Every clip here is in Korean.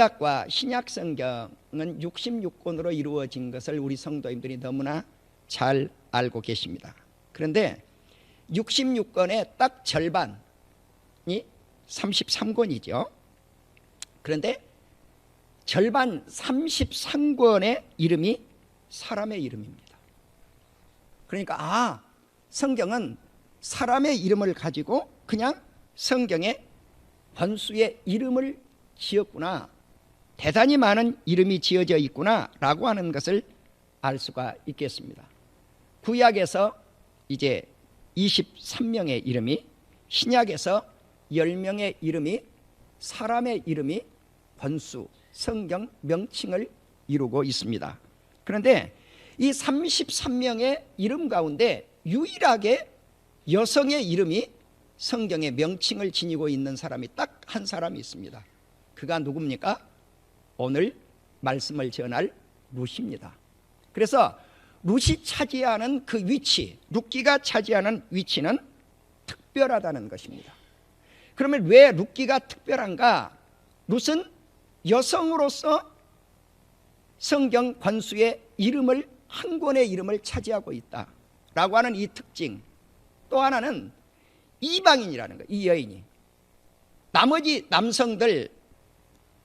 구약과 신약 성경은 66권으로 이루어진 것을 우리 성도님들이 너무나 잘 알고 계십니다. 그런데 66권의 딱 절반이 33권이죠. 그런데 절반 33권의 이름이 사람의 이름입니다. 그러니까 아 성경은 사람의 이름을 가지고 그냥 성경에 권수의 이름을 지었구나 대단히 많은 이름이 지어져 있구나라고 하는 것을 알 수가 있겠습니다. 구약에서 이제 23명의 이름이 신약에서 10명의 이름이 사람의 이름이 권수 성경 명칭을 이루고 있습니다. 그런데 이 33명의 이름 가운데 유일하게 여성의 이름이 성경의 명칭을 지니고 있는 사람이 딱 한 사람이 있습니다. 그가 누굽니까? 오늘 말씀을 전할 루시입니다. 그래서 루시 차지하는 그 위치, 룻기가 차지하는 위치는 특별하다는 것입니다. 그러면 왜 룻기가 특별한가? 룻은 여성으로서 성경 관수의 이름을 한 권의 이름을 차지하고 있다라고 하는 이 특징. 또 하나는 이방인이라는 거, 이 여인이. 나머지 남성들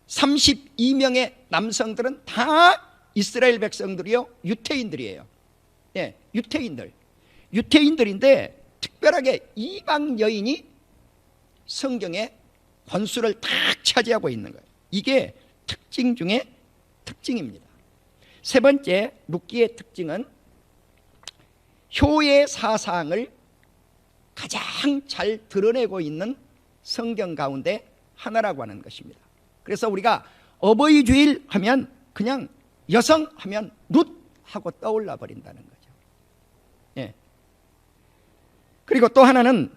32명의 남성들은 다 이스라엘 백성들이요 유태인들이에요. 예, 유태인들. 유태인들인데 특별하게 이방 여인이 성경의 권수를 딱 차지하고 있는 거예요. 이게 특징 중에 특징입니다. 세 번째 룻기의 특징은 효의 사상을 가장 잘 드러내고 있는 성경 가운데 하나라고 하는 것입니다. 그래서 우리가 어버이 주일 하면 그냥 여성 하면 룻 하고 떠올라 버린다는 거죠. 예. 그리고 또 하나는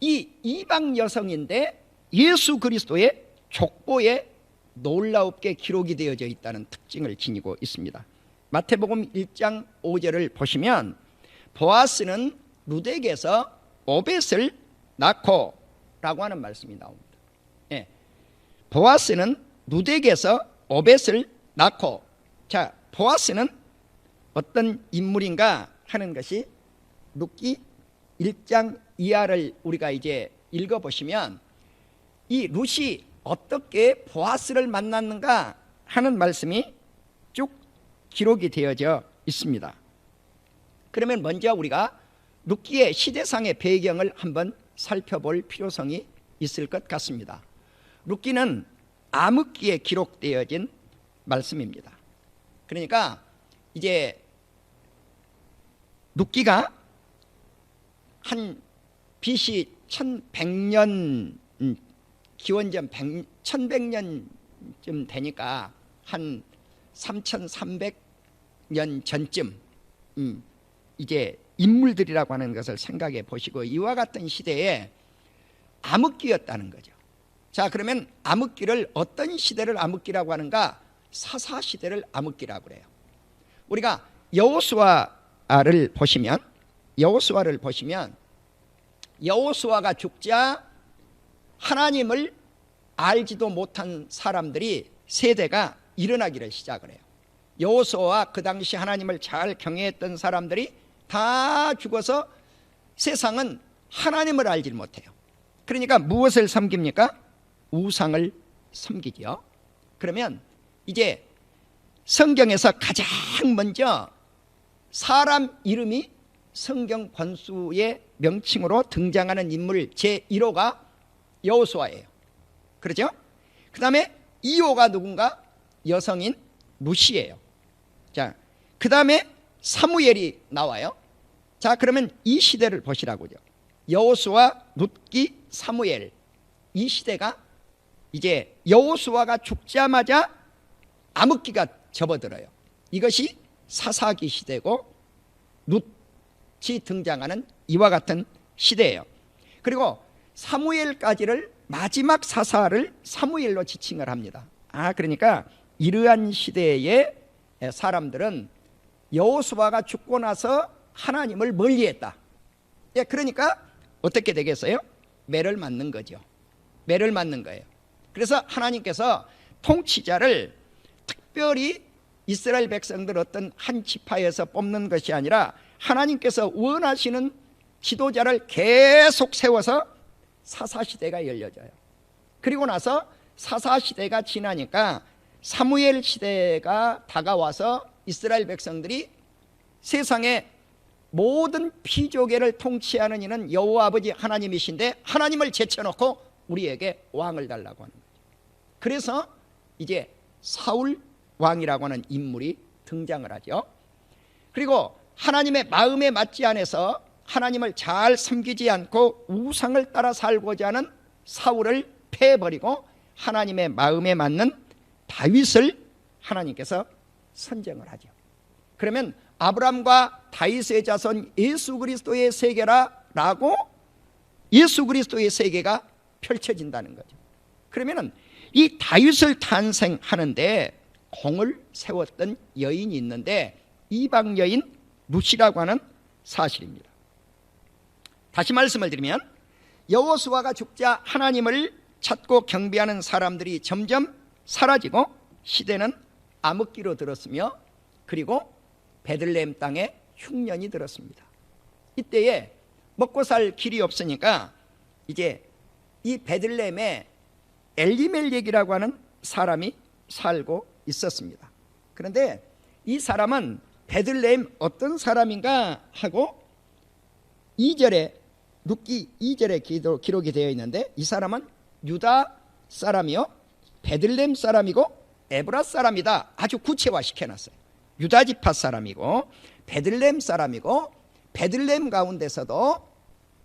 이 이방 여성인데 예수 그리스도의 족보에 놀라웁게 기록이 되어져 있다는 특징을 지니고 있습니다. 마태복음 1장 5절을 보시면 보아스는 루덱에서 오벳을 낳고 라고 하는 말씀이 나옵니다. 예. 보아스는 루덱에서 오벳을 낳고 자 보아스는 어떤 인물인가 하는 것이 룻기 1장 이하를 우리가 이제 읽어보시면 이 룻이 어떻게 보아스를 만났는가 하는 말씀이 쭉 기록이 되어져 있습니다. 그러면 먼저 우리가 룻기의 시대상의 배경을 한번 살펴볼 필요성이 있을 것 같습니다. 룻기는 암흑기에 기록되어진 말씀입니다. 그러니까 이제 룻기가 한 BC 1100년 기원전 100, 1100년쯤 되니까 한 3300년 전쯤 음, 이제 인물들이라고 하는 것을 생각해 보시고 이와 같은 시대에 암흑기였다는 거죠. 자 그러면 암흑기를 어떤 시대를 암흑기라고 하는가? 사사 시대를 암흑기라고 그래요. 우리가 여호수아를 보시면 여호수아를 보시면 여호수아가 죽자 하나님을 알지도 못한 사람들이 세대가 일어나기를 시작을 해요. 여호수아와 그 당시 하나님을 잘 경외했던 사람들이 다 죽어서 세상은 하나님을 알지 못해요. 그러니까 무엇을 섬깁니까? 우상을 섬기죠. 그러면 이제 성경에서 가장 먼저 사람 이름이 성경 권수의 명칭으로 등장하는 인물 제1호가 여호수아예요. 그렇죠? 그 다음에 2호가 누군가? 여성인 루시예요. 자, 그 다음에 사무엘이 나와요. 자, 그러면 이 시대를 보시라고요. 여호수아, 룻기, 사무엘 이 시대가 이제 여호수아가 죽자마자 암흑기가 접어들어요. 이것이 사사기 시대고 룻이 등장하는 이와 같은 시대예요. 그리고 사무엘까지를 마지막 사사를 사무엘로 지칭을 합니다. 아, 그러니까 이러한 시대의 사람들은 여호수아가 죽고 나서 하나님을 멀리했다. 예, 그러니까 어떻게 되겠어요? 매를 맞는 거죠. 매를 맞는 거예요. 그래서 하나님께서 통치자를 특별히 이스라엘 백성들 어떤 한 지파에서 뽑는 것이 아니라 하나님께서 원하시는 지도자를 계속 세워서 사사시대가 열려져요. 그리고 나서 사사시대가 지나니까 사무엘 시대가 다가와서 이스라엘 백성들이 세상에 모든 피조계를 통치하는 이는 여호와 아버지 하나님이신데 하나님을 제쳐놓고 우리에게 왕을 달라고 거죠. 그래서 이제 사울 왕이라고 하는 인물이 등장을 하죠. 그리고 하나님의 마음에 맞지 않아서 하나님을 잘 섬기지 않고 우상을 따라 살고자 하는 사울을 패버리고 하나님의 마음에 맞는 다윗을 하나님께서 선정을 하죠. 그러면 아브람과 다윗의 자손 예수 그리스도의 세계라라고 예수 그리스도의 세계가 펼쳐진다는 거죠. 그러면은 이 다윗을 탄생하는데 공을 세웠던 여인이 있는데 이방 여인 루시라고 하는 사실입니다. 다시 말씀을 드리면 여호수아가 죽자 하나님을 찾고 경배하는 사람들이 점점 사라지고 시대는 암흑기로 들었으며 그리고 베들레헴 땅에 흉년이 들었습니다. 이때에 먹고 살 길이 없으니까 이제 이 베들레헴에 엘리멜렉이라고 하는 사람이 살고 있었습니다. 그런데 이 사람은 베들레헴 어떤 사람인가 하고 2절에 룻기 2절에 기록이 되어 있는데 이 사람은 유다 사람이요 베들레헴 사람이고 에브라 사람이다. 아주 구체화 시켜놨어요. 유다 지파 사람이고 베들레헴 사람이고 베들레헴 가운데서도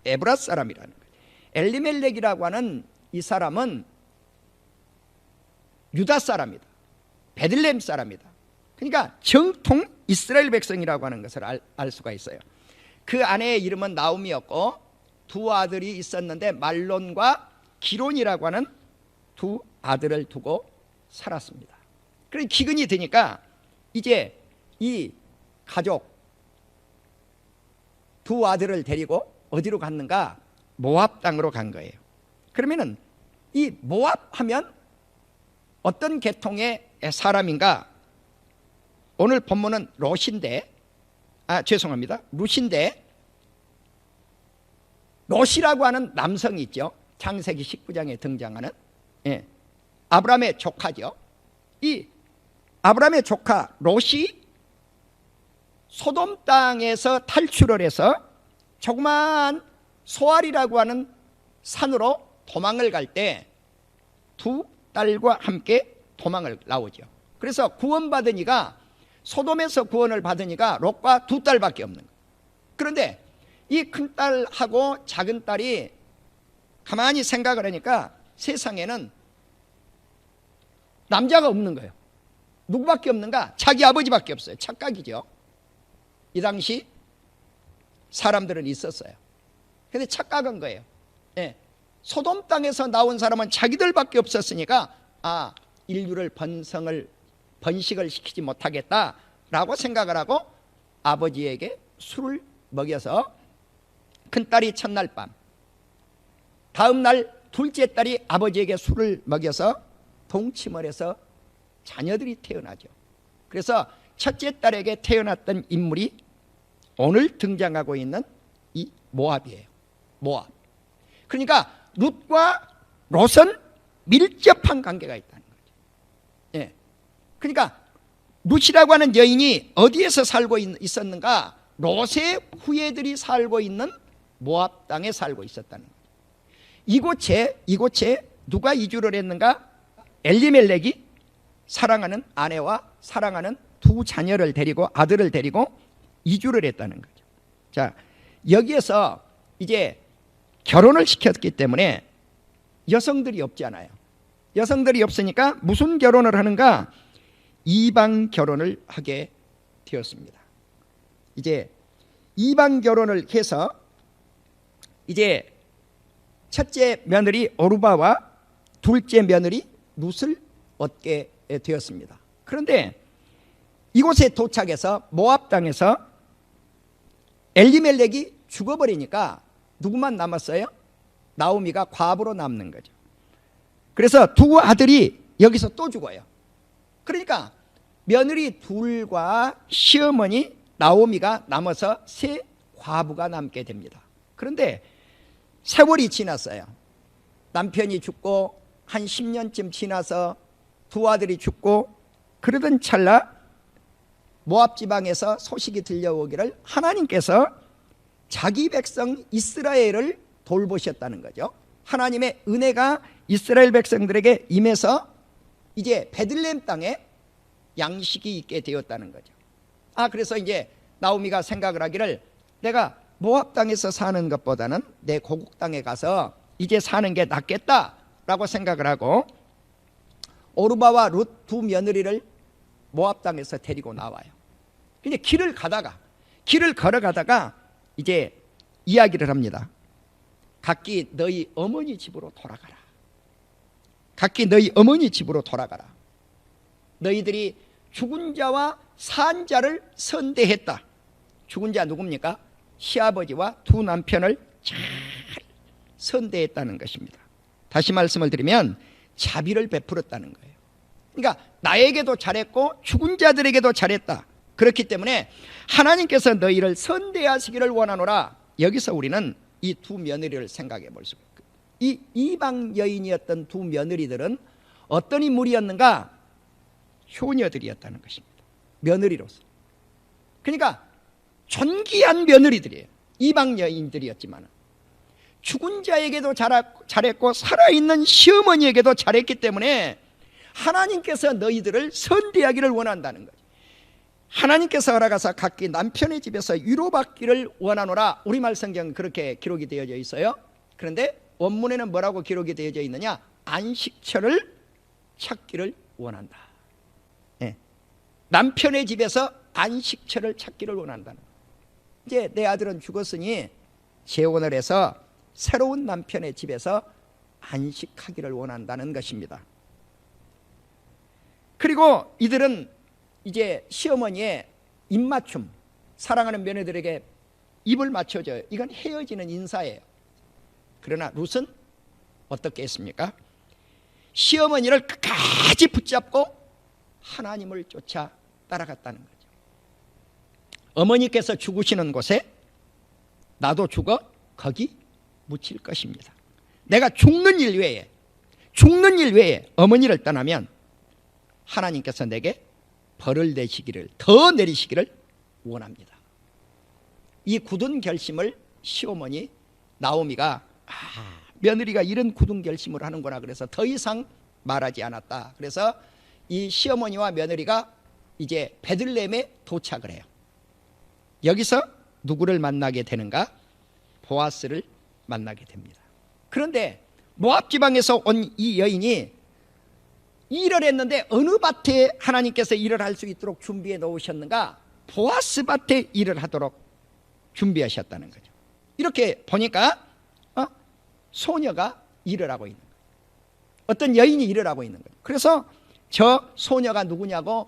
에브라 사람이라는 거예요. 엘리멜렉이라고 하는 이 사람은 유다 사람이다 베들레헴 사람이다 그러니까 정통 이스라엘 백성이라고 하는 것을 알, 알 수가 있어요 그 아내의 이름은 나움이었고 두 아들이 있었는데 말론과 기론이라고 하는 두 아들을 두고 살았습니다. 그래 기근이 되니까 이제 이 가족 두 아들을 데리고 어디로 갔는가? 모압 땅으로 간 거예요. 그러면은 이 모압 하면 어떤 계통의 사람인가? 오늘 본문은 롯인데 아 죄송합니다. 룻인데 롯이라고 하는 남성이 있죠. 창세기 19장에 등장하는 예. 아브라함의 조카죠. 이 아브라함의 조카 롯이 소돔 땅에서 탈출을 해서 조그마한 소알이라고 하는 산으로 도망을 갈 때 두 딸과 함께 도망을 나오죠. 그래서 구원받은 이가 소돔에서 구원을 받으니까 롯과 두 딸밖에 없는 거예요. 그런데 이 큰 딸하고 작은 딸이 가만히 생각을 하니까 세상에는 남자가 없는 거예요. 누구밖에 없는가? 자기 아버지밖에 없어요. 착각이죠. 이 당시 사람들은 있었어요. 근데 착각한 거예요. 예. 소돔 땅에서 나온 사람은 자기들밖에 없었으니까 아 인류를 번성을 번식을 시키지 못하겠다라고 생각을 하고 아버지에게 술을 먹여서 큰 딸이 첫날 밤 다음 날 둘째 딸이 아버지에게 술을 먹여서 동침을 해서 자녀들이 태어나죠. 그래서 첫째 딸에게 태어났던 인물이 오늘 등장하고 있는 이 모압이에요. 모압. 그러니까 룻과 롯은 밀접한 관계가 있다는 거죠. 예. 그러니까 룻이라고 하는 여인이 어디에서 살고 있, 었는가 롯의 후예들이 살고 있는 모압 땅에 살고 있었다는 거죠. 이곳에 이곳에 누가 이주를 했는가? 엘리멜렉이 사랑하는 아내와 사랑하는 두 자녀를 데리고 아들을 데리고 이주를 했다는 거죠. 자, 여기에서 이제 결혼을 시켰기 때문에 여성들이 없잖아요. 여성들이 없으니까 무슨 결혼을 하는가? 이방 결혼을 하게 되었습니다. 이제 이방 결혼을 해서 이제 첫째 며느리 오르바와 둘째 며느리 룻을 얻게 되었습니다. 그런데 이곳에 도착해서 모압 땅에서 엘리멜렉이 죽어버리니까 누구만 남았어요? 나오미가 과부로 남는 거죠. 그래서 두 아들이 여기서 또 죽어요. 그러니까 며느리 둘과 시어머니 나오미가 남아서 세 과부가 남게 됩니다. 그런데 세월이 지났어요. 남편이 죽고 한 10년쯤 지나서 두 아들이 죽고 그러던 찰나 모압 지방에서 소식이 들려오기를 하나님께서 자기 백성 이스라엘을 돌보셨다는 거죠. 하나님의 은혜가 이스라엘 백성들에게 임해서 이제 베들레헴 땅에 양식이 있게 되었다는 거죠. 아 그래서 이제 나오미가 생각을 하기를 내가 모압 땅에서 사는 것보다는 내 고국 땅에 가서 이제 사는 게 낫겠다라고 생각을 하고 오르바와 룻 두 며느리를 모압 땅에서 데리고 나와요. 근데 길을 가다가 길을 걸어가다가 이제 이야기를 합니다. 각기 너희 어머니 집으로 돌아가라. 각기 너희 어머니 집으로 돌아가라. 너희들이 죽은 자와 산 자를 선대했다. 죽은 자 누굽니까? 시아버지와 두 남편을 잘 선대했다는 것입니다. 다시 말씀을 드리면 자비를 베풀었다는 거예요. 그러니까 나에게도 잘했고 죽은 자들에게도 잘했다. 그렇기 때문에 하나님께서 너희를 선대하시기를 원하노라. 여기서 우리는 이 두 며느리를 생각해 볼 수가 있고 이 이방 여인이었던 두 며느리들은 어떤 인물이었는가? 효녀들이었다는 것입니다. 며느리로서. 그러니까 존귀한 며느리들이에요. 이방 여인들이었지만 죽은 자에게도 잘했고 살아있는 시어머니에게도 잘했기 때문에 하나님께서 너희들을 선대하기를 원한다는 거죠. 하나님께서 허락하사 각기 남편의 집에서 위로받기를 원하노라 우리말 성경 그렇게 기록이 되어져 있어요. 그런데 원문에는 뭐라고 기록이 되어져 있느냐? 안식처를 찾기를 원한다. 네. 남편의 집에서 안식처를 찾기를 원한다는 이제 내 아들은 죽었으니 재혼을 해서 새로운 남편의 집에서 안식하기를 원한다는 것입니다. 그리고 이들은 이제 시어머니의 입맞춤, 사랑하는 며느들에게 입을 맞춰줘요. 이건 헤어지는 인사예요. 그러나 룻은 어떻게 했습니까? 시어머니를 끝까지 붙잡고 하나님을 쫓아 따라갔다는 거죠. 어머니께서 죽으시는 곳에 나도 죽어 거기 묻힐 것입니다. 내가 죽는 일 외에 죽는 일 외에 어머니를 떠나면 하나님께서 내게 벌을 내시기를 더 내리시기를 원합니다. 이 굳은 결심을 시어머니 나오미가 아, 며느리가 이런 굳은 결심을 하는구나 그래서 더 이상 말하지 않았다. 그래서 이 시어머니와 며느리가 이제 베들레헴에 도착을 해요. 여기서 누구를 만나게 되는가? 보아스를 만나게 됩니다. 그런데 모압 지방에서 온 이 여인이 일을 했는데 어느 밭에 하나님께서 일을 할 수 있도록 준비해 놓으셨는가? 보아스 밭에 일을 하도록 준비하셨다는 거죠. 이렇게 보니까 어? 소녀가 일을 하고 있는 거예요. 어떤 여인이 일을 하고 있는 거예요. 그래서 저 소녀가 누구냐고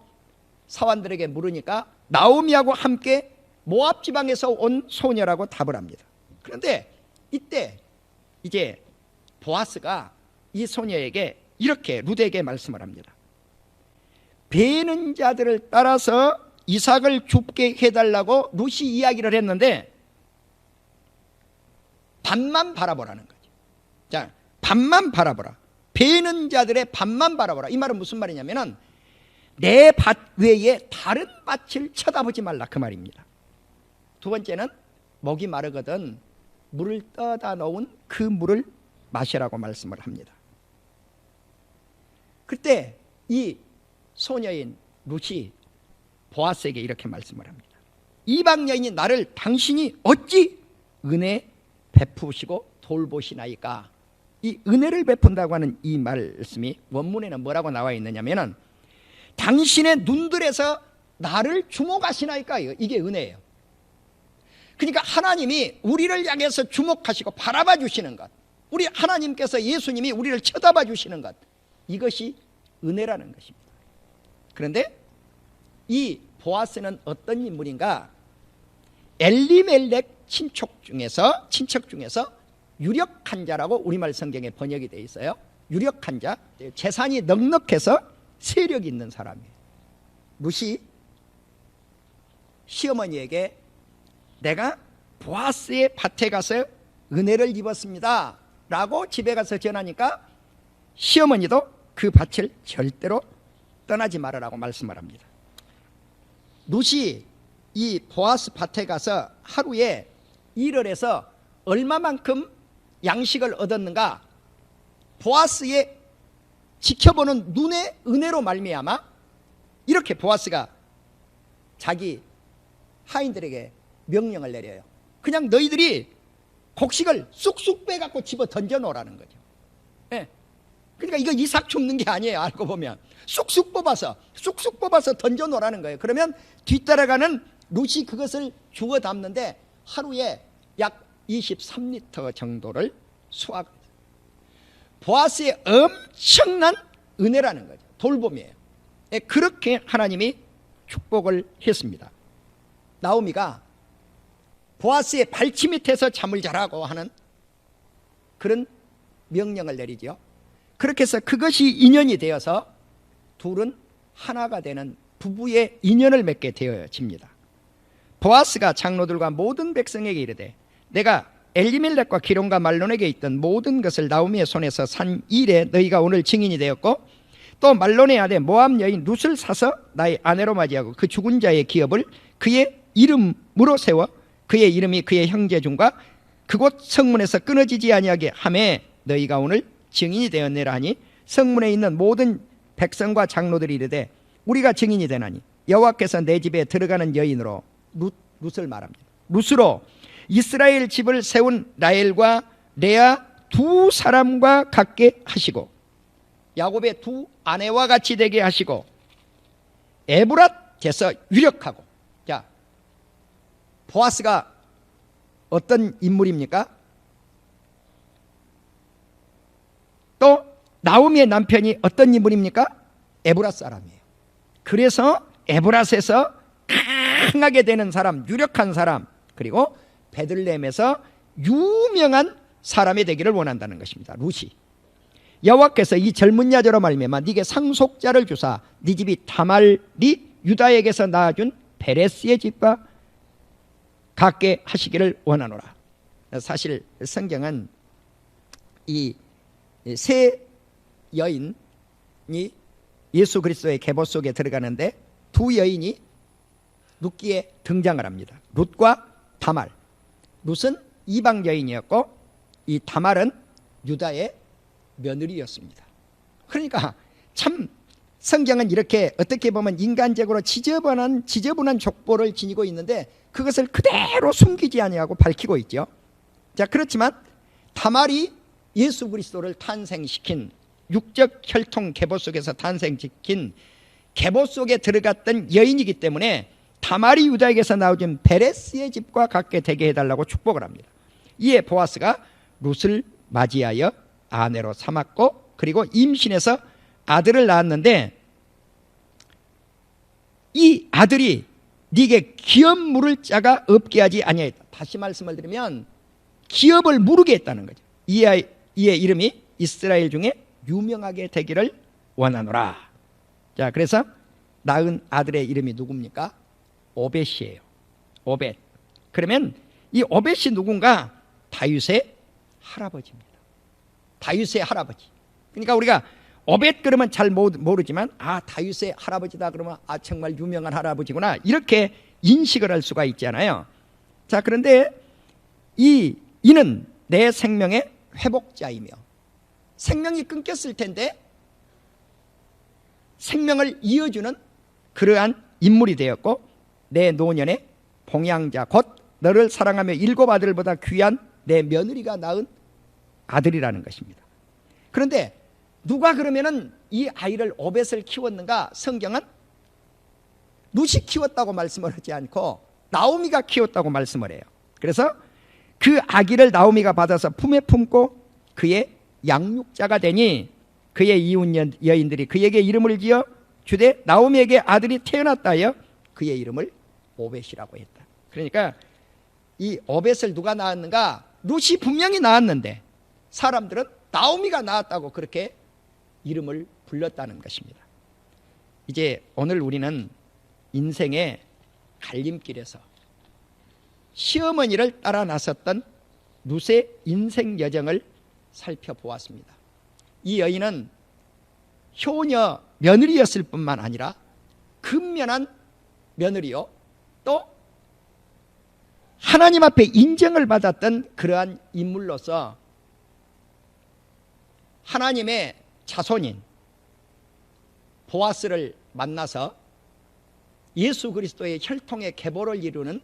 사원들에게 물으니까 나오미하고 함께 모압 지방에서 온 소녀라고 답을 합니다. 그런데 이때 이제 보아스가 이 소녀에게 이렇게 루드에게 말씀을 합니다. 배는 자들을 따라서 이삭을 죽게 해달라고 루시 이야기를 했는데 반만 바라보라는 거죠. 자, 반만 바라보라. 배는 자들의 반만 바라보라. 이 말은 무슨 말이냐면은 내 밭 외에 다른 밭을 쳐다보지 말라 그 말입니다. 두 번째는 목이 마르거든 물을 떠다 놓은 그 물을 마시라고 말씀을 합니다. 그때 이 소녀인 루시 보아스에게 이렇게 말씀을 합니다. 이방 여인이 나를 당신이 어찌 은혜 베푸시고 돌보시나이까? 이 은혜를 베푼다고 하는 이 말씀이 원문에는 뭐라고 나와 있느냐면은 당신의 눈들에서 나를 주목하시나이까? 이게 은혜예요. 그러니까 하나님이 우리를 향해서 주목하시고 바라봐 주시는 것. 우리 하나님께서 예수님이 우리를 쳐다봐 주시는 것. 이것이 은혜라는 것입니다. 그런데 이 보아스는 어떤 인물인가? 엘리멜렉 친척 중에서 친척 중에서 유력한 자라고 우리말 성경에 번역이 되어 있어요. 유력한 자, 재산이 넉넉해서 세력이 있는 사람이에요. 룻이 시어머니에게 내가 보아스의 밭에 가서 은혜를 입었습니다. 라고 집에 가서 전하니까 시어머니도 그 밭을 절대로 떠나지 말으라고 말씀을 합니다. 룻이 이 보아스 밭에 가서 하루에 일을 해서 얼마만큼 양식을 얻었는가 보아스의 지켜보는 눈의 은혜로 말미암아 이렇게 보아스가 자기 하인들에게 명령을 내려요. 그냥 너희들이 곡식을 쑥쑥 빼갖고 집어 던져 놓으라는 거죠. 예. 그러니까 이거 이삭 줍는 게 아니에요. 알고 보면 쑥쑥 뽑아서 쑥쑥 뽑아서 던져 놓으라는 거예요. 그러면 뒤따라가는 룻이 그것을 주워 담는데 하루에 약 23리터 정도를 수확. 보아스의 엄청난 은혜라는 거죠. 돌봄이에요. 예, 그렇게 하나님이 축복을 했습니다. 나오미가 보아스의 발치 밑에서 잠을 자라고 하는 그런 명령을 내리죠. 그렇게 해서 그것이 인연이 되어서 둘은 하나가 되는 부부의 인연을 맺게 되어집니다. 보아스가 장로들과 모든 백성에게 이르되 내가 엘리멜렉과 기론과 말론에게 있던 모든 것을 나오미의 손에서 산 일에 너희가 오늘 증인이 되었고 또 말론의 아내 모함 여인 룻을 사서 나의 아내로 맞이하고 그 죽은 자의 기업을 그의 이름으로 세워 그의 이름이 그의 형제 중과 그곳 성문에서 끊어지지 아니하게 함에 너희가 오늘 증인이 되었느라 하니 성문에 있는 모든 백성과 장로들이 이르되 우리가 증인이 되나니 여호와께서 내 집에 들어가는 여인으로 룻, 룻을 말합니다. 룻으로 이스라엘 집을 세운 라엘과 레아 두 사람과 같게 하시고 야곱의 두 아내와 같이 되게 하시고 에브랏에서 유력하고 자 보아스가 어떤 인물입니까? 또 나오미의 남편이 어떤 인물입니까? 에브랏 사람이에요. 그래서 에브랏에서 강하게 되는 사람, 유력한 사람, 그리고 베들레헴에서 유명한 사람이 되기를 원한다는 것입니다. 루시. 여호와께서 이 젊은 야저로 말미암아 네게 상속자를 주사 네 집이 다말이 유다에게서 낳아준 베레스의 집과 같게 하시기를 원하노라. 사실 성경은 이 세 여인이 예수 그리스도의 계보 속에 들어가는데 두 여인이 룻기에 등장을 합니다. 룻과 다말. 룻은 이방 여인이었고 이 다말은 유다의 며느리였습니다. 그러니까 참 성경은 이렇게 어떻게 보면 인간적으로 지저분한 지저분한 족보를 지니고 있는데 그것을 그대로 숨기지 아니하고 밝히고 있죠. 자 그렇지만 다말이 예수 그리스도를 탄생시킨 육적 혈통 계보 속에서 탄생시킨 계보 속에 들어갔던 여인이기 때문에 다말이 유다에게서 나오진 베레스의 집과 같게 되게 해달라고 축복을 합니다. 이에 보아스가 룻을 맞이하여 아내로 삼았고 그리고 임신해서 아들을 낳았는데 이 아들이 네게 기업 물을 자가 없게 하지 아니하였다. 다시 말씀을 드리면 기업을 무르게 했다는 거죠. 이 아이, 이의 이름이 이스라엘 중에 유명하게 되기를 원하노라. 자, 그래서 낳은 아들의 이름이 누굽니까? 오벳이에요. 오벳. 그러면 이 오벳이 누군가? 다윗의 할아버지입니다. 다윗의 할아버지. 그러니까 우리가 오벳 그러면 잘 모르지만 아 다윗의 할아버지다 그러면 아 정말 유명한 할아버지구나 이렇게 인식을 할 수가 있잖아요. 자 그런데 이 이는 내 생명의 회복자이며 생명이 끊겼을 텐데 생명을 이어주는 그러한 인물이 되었고 내 노년의 봉양자 곧 너를 사랑하며 일곱 아들보다 귀한 내 며느리가 낳은 아들이라는 것입니다. 그런데 누가 그러면은 이 아이를 오벳을 키웠는가? 성경은 룻이 키웠다고 말씀을 하지 않고 나오미가 키웠다고 말씀을 해요. 그래서 그 아기를 나오미가 받아서 품에 품고 그의 양육자가 되니 그의 이웃 여인들이 그에게 이름을 지어 주되 나오미에게 아들이 태어났다 하여 그의 이름을 오벳이라고 했다. 그러니까 이 오벳을 누가 낳았는가? 룻이 분명히 낳았는데 사람들은 나오미가 낳았다고 그렇게 이름을 불렀다는 것입니다. 이제 오늘 우리는 인생의 갈림길에서 시어머니를 따라 나섰던 루세 인생 여정을 살펴보았습니다. 이 여인은 효녀 며느리였을 뿐만 아니라 근면한 며느리요. 또 하나님 앞에 인정을 받았던 그러한 인물로서 하나님의 자손인 보아스를 만나서 예수 그리스도의 혈통의 계보를 이루는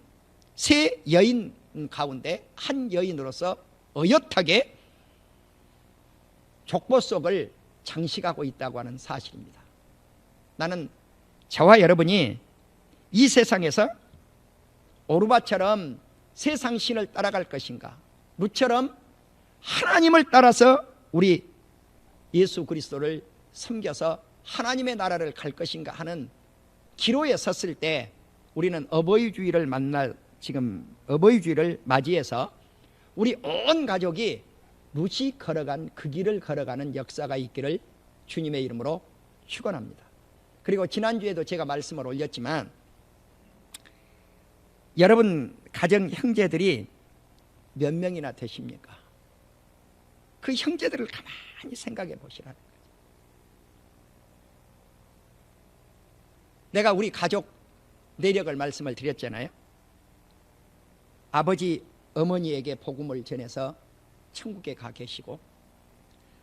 세 여인 가운데 한 여인으로서 어엿하게 족보 속을 장식하고 있다고 하는 사실입니다. 나는 저와 여러분이 이 세상에서 오르바처럼 세상 신을 따라갈 것인가? 루처럼 하나님을 따라서 우리 예수 그리스도를 섬겨서 하나님의 나라를 갈 것인가 하는 기로에 섰을 때 우리는 어버이주의를 만날 지금 어버이주의를 맞이해서 우리 온 가족이 루시 걸어간 그 길을 걸어가는 역사가 있기를 주님의 이름으로 축원합니다. 그리고 지난주에도 제가 말씀을 올렸지만 여러분 가정 형제들이 몇 명이나 되십니까? 그 형제들을 가만히 생각해 보시라는 거죠. 내가 우리 가족 내력을 말씀을 드렸잖아요. 아버지 어머니에게 복음을 전해서 천국에 가 계시고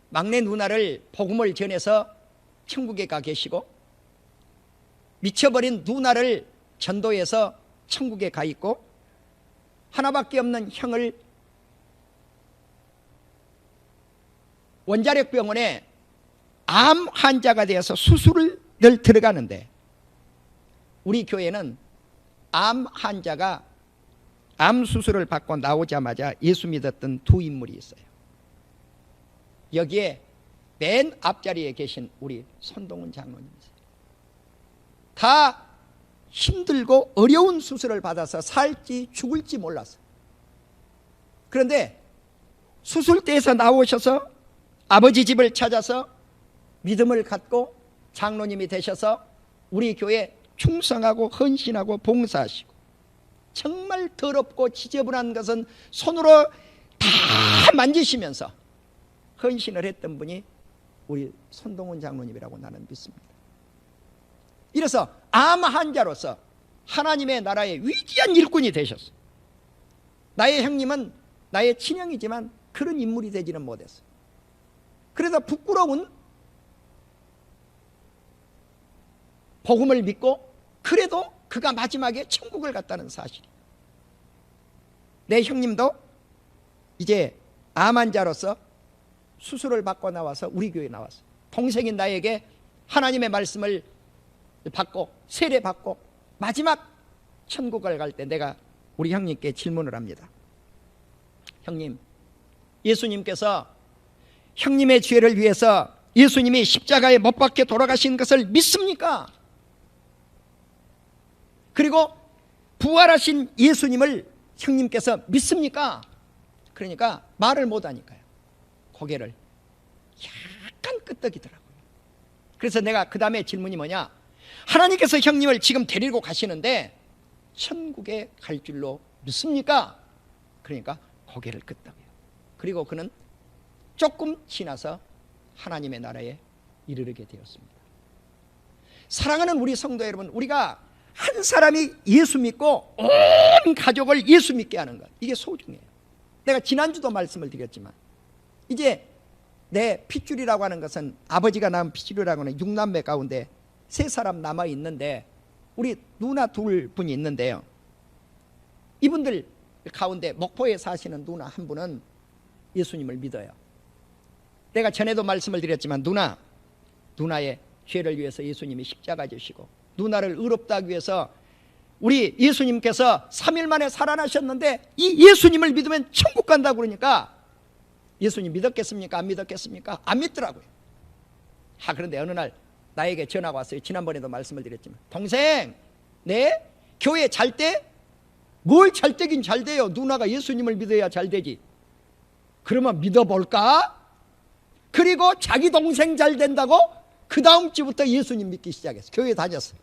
막내 누나를 복음을 전해서 천국에 가 계시고 미쳐버린 누나를 전도해서 천국에 가 있고 하나밖에 없는 형을 원자력 병원에 암 환자가 되어서 수술을 늘 들어가는데 우리 교회는 암 환자가 암 수술을 받고 나오자마자 예수 믿었던 두 인물이 있어요. 여기에 맨 앞자리에 계신 우리 손동훈 장로님이세요. 다 힘들고 어려운 수술을 받아서 살지 죽을지 몰랐어요. 그런데 수술대에서 나오셔서 아버지 집을 찾아서 믿음을 갖고 장로님이 되셔서 우리 교회 충성하고 헌신하고 봉사하시고 정말 더럽고 지저분한 것은 손으로 다 만지시면서 헌신을 했던 분이 우리 손동훈 장로님이라고 나는 믿습니다. 이래서 암 환자로서 하나님의 나라의 위대한 일꾼이 되셨어. 나의 형님은 나의 친형이지만 그런 인물이 되지는 못했어. 그래서 부끄러운 복음을 믿고 그래도 그가 마지막에 천국을 갔다는 사실. 내 형님도 이제 암 환자로서 수술을 받고 나와서 우리 교회에 나왔어. 동생인 나에게 하나님의 말씀을 받고 세례 받고 마지막 천국을 갈 때 내가 우리 형님께 질문을 합니다. 형님, 예수님께서 형님의 죄를 위해서 예수님이 십자가에 못 박혀 돌아가신 것을 믿습니까? 그리고 부활하신 예수님을 형님께서 믿습니까? 그러니까 말을 못 하니까요. 고개를 약간 끄덕이더라고요. 그래서 내가 그 다음에 질문이 뭐냐? 하나님께서 형님을 지금 데리고 가시는데 천국에 갈 줄로 믿습니까? 그러니까 고개를 끄덕여요. 그리고 그는 조금 지나서 하나님의 나라에 이르게 되었습니다. 사랑하는 우리 성도 여러분, 우리가 한 사람이 예수 믿고 온 가족을 예수 믿게 하는 것 이게 소중해요. 내가 지난주도 말씀을 드렸지만 이제 내 핏줄이라고 하는 것은 아버지가 낳은 핏줄이라고 하는 육남매 가운데 세 사람 남아 있는데 우리 누나 둘 분이 있는데요. 이분들 가운데 목포에 사시는 누나 한 분은 예수님을 믿어요. 내가 전에도 말씀을 드렸지만 누나 누나의 죄를 위해서 예수님이 십자가 지시고 누나를 의롭다 하기 위해서 우리 예수님께서 3일 만에 살아나셨는데 이 예수님을 믿으면 천국 간다고 그러니까 예수님 믿었겠습니까? 안 믿었겠습니까? 안 믿더라고요. 아, 그런데 어느 날 나에게 전화가 왔어요. 지난번에도 말씀을 드렸지만. 동생, 네? 교회 잘 때? 뭘잘 되긴 잘 돼요. 누나가 예수님을 믿어야 잘 되지. 그러면 믿어볼까? 그리고 자기 동생 잘 된다고 그 다음 주부터 예수님 믿기 시작했어. 교회 다녔어.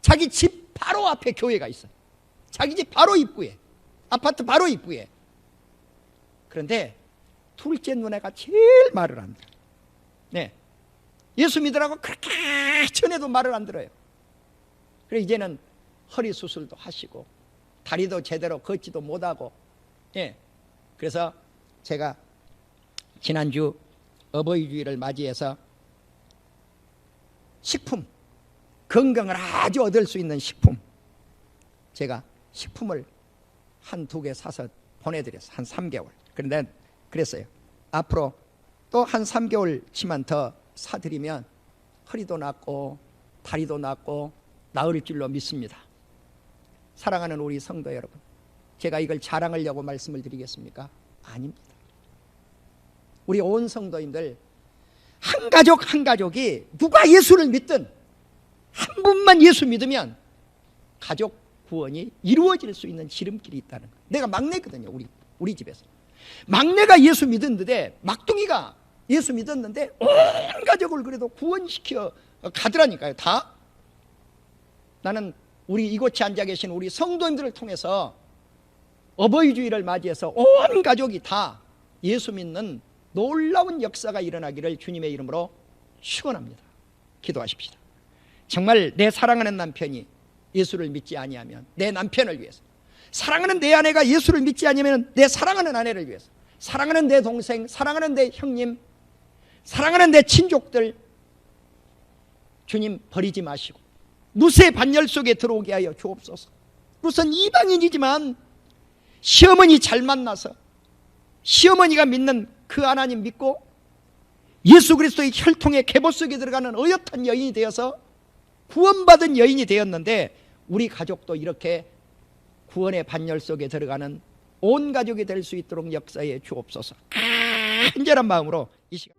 자기 집 바로 앞에 교회가 있어. 자기 집 바로 입구에. 아파트 바로 입구에. 그런데 둘째 누나가 제일 말을 안 들어. 네. 예수 믿으라고 그렇게 전해도 말을 안 들어요. 그래 이제는 허리 수술도 하시고 다리도 제대로 걷지도 못하고 예. 그래서 제가 지난주 어버이 주일을 맞이해서 식품. 건강을 아주 얻을 수 있는 식품. 제가 식품을 한 두 개 사서 보내드렸어요 한 3개월. 그런데 그랬어요. 앞으로 또 한 3개월치만 더 사드리면 허리도 낫고 다리도 낫고 나을 줄로 믿습니다. 사랑하는 우리 성도 여러분 제가 이걸 자랑하려고 말씀을 드리겠습니까? 아닙니다. 우리 온 성도인들 한 가족 한 가족이 누가 예수를 믿든 한 분만 예수 믿으면 가족 구원이 이루어질 수 있는 지름길이 있다는 거예요. 내가 막내거든요. 우리 우리 집에서 막내가 예수 믿었는데 막둥이가 예수 믿었는데 온 가족을 그래도 구원시켜 가더라니까요. 다 나는 우리 이곳에 앉아 계신 우리 성도님들을 통해서 어버이 주일을 맞이해서 온 가족이 다 예수 믿는 놀라운 역사가 일어나기를 주님의 이름으로 축원합니다. 기도하십시다. 정말 내 사랑하는 남편이 예수를 믿지 아니하면 내 남편을 위해서 사랑하는 내 아내가 예수를 믿지 아니하면 내 사랑하는 아내를 위해서 사랑하는 내 동생, 사랑하는 내 형님, 사랑하는 내 친족들 주님 버리지 마시고 무쇠 반열 속에 들어오게 하여 주옵소서. 우선 이방인이지만 시어머니 잘 만나서 시어머니가 믿는 그 하나님 믿고 예수 그리스도의 혈통의 계보 속에 들어가는 어엿한 여인이 되어서 구원받은 여인이 되었는데 우리 가족도 이렇게 구원의 반열 속에 들어가는 온 가족이 될 수 있도록 역사에 주옵소서. 간절한 마음으로 이 시간